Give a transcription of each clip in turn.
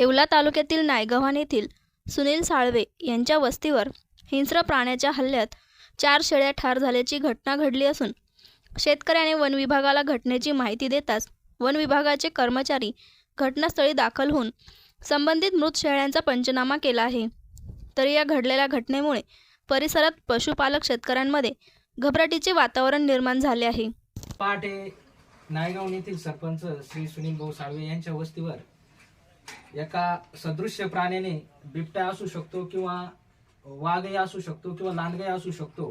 येवला तालुक्यातील नायगव्हाण येथील सुनील साळवे यांच्या वस्तीवर हिंस्र प्राण्याच्या हल्ल्यात चार शेळ्या ठार झाल्याची घटना घडली असून शेतकऱ्याने वन विभागाला घटनेची माहिती देताच वन विभागाचे कर्मचारी घटनास्थळी दाखल होऊन संबंधित मृत शेळ्यांचा पंचनामा केला आहे. तरी या घडलेल्या घटनेमुळे परिसरात पशुपालक शेतकऱ्यांमध्ये घबराटीचे वातावरण निर्माण झाले आहे. पहाटे नायगाव येथील सरपंच श्री सुनील भाऊ साळवे यांच्या वस्तीवर एका सदृश्य प्राण्याने बिबट्या असू शकतो किंवा वाघही असू शकतो किंवा लांडगाही असू शकतो.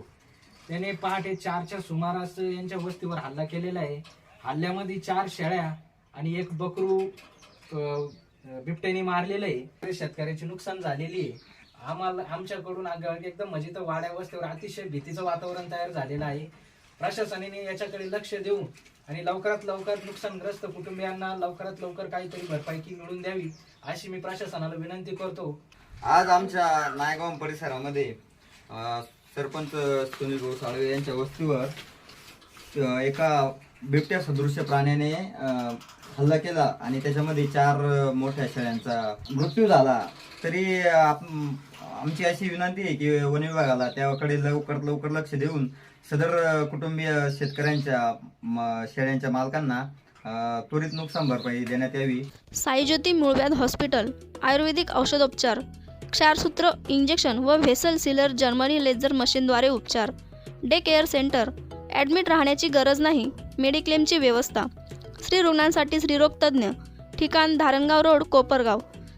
त्याने पहाटे चारच्या सुमारास यांच्या वस्तीवर हल्ला केलेला आहे. हल्ल्यामध्ये चार शेळ्या आणि एक बकरू बिबट्याने मारलेलं आहे. शेतकऱ्याचे नुकसान झालेली आहे. आम्हाला आमच्याकडून एकदम म्हणजे तर वाड्या वस्तीवर अतिशय भीतीचं वातावरण तयार झालेलं आहे. प्रशासनाने याच्याकडे लक्ष देऊन आणि लवकरात लवकर नुकसानग्रस्त कुटुंबियांना लवकरात लवकर काहीतरी भरपाई मिळून द्यावी अशी मी प्रशासनाला विनंती करतो. आज आमच्या नायगाव परिसरामध्ये सरपंच सुनील भाऊ साळवे यांच्या वस्तीवर एका बिबट्या सदृश्य प्राण्याने हल्ला केला आणि त्याच्यामध्ये चार मोठ्या शेळ्यांचा मृत्यू झाला. तरी आमची अशी विनंती आहे की वन विभागाला त्याकडे लवकरात लवकर लक्ष देऊन सदर कुटुंबीय शेतकऱ्यांच्या शेळ्यांच्या मालकांना त्वरित नुकसान भरपाई देण्यात यावी. साईज्योती मूळव्याध हॉस्पिटल आयुर्वेदिक औषधोपचार क्षारसूत्र इंजेक्शन व व्हेसल सिलर जर्मनी लेझर मशीनद्वारे उपचार. डे केअर सेंटर ॲडमिट राहण्याची गरज नाही मेडिक्लेमची व्यवस्था. स्त्री रुग्णांसाठी स्त्रीरोग तज्ज्ञ ठिकाण धारणगाव रोड कोपरगाव.